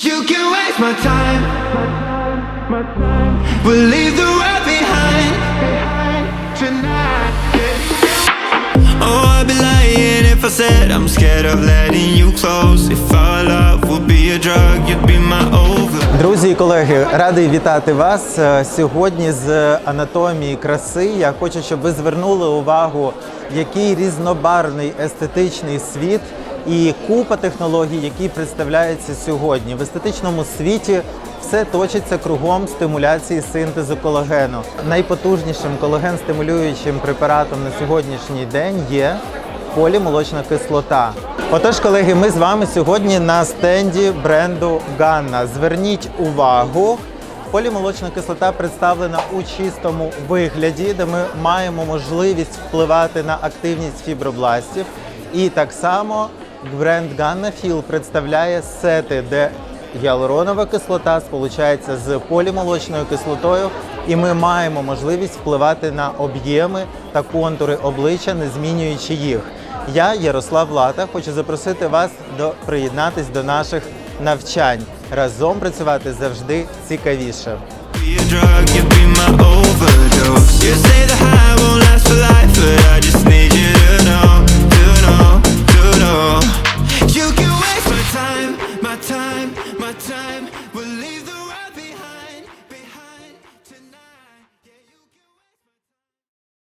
You can waste my time. We'll leave the world behind. Tonight. Oh, I'd be lying if I said I'm scared of letting you close. If our love would be a drug, you'd be my over. Друзі і колеги, радий вітати вас Е, сьогодні з анатомії краси. Я хочу, щоб ви звернули увагу, який різнобарвний естетичний світ і купа технологій, які представляються сьогодні. В естетичному світі все точиться кругом стимуляції синтезу колагену. Найпотужнішим колаген-стимулюючим препаратом на сьогоднішній день є полімолочна кислота. Отож, колеги, ми з вами сьогодні на стенді бренду Ганна. Зверніть увагу. Полімолочна кислота представлена у чистому вигляді, де ми маємо можливість впливати на активність фібробластів. І так само бренд Ганна Філ представляє сети, де гіалуронова кислота сполучається з полімолочною кислотою, і ми маємо можливість впливати на об'єми та контури обличчя, не змінюючи їх. Я, Ярослав Лата, хочу запросити вас до приєднатись до наших навчань. Разом працювати завжди цікавіше.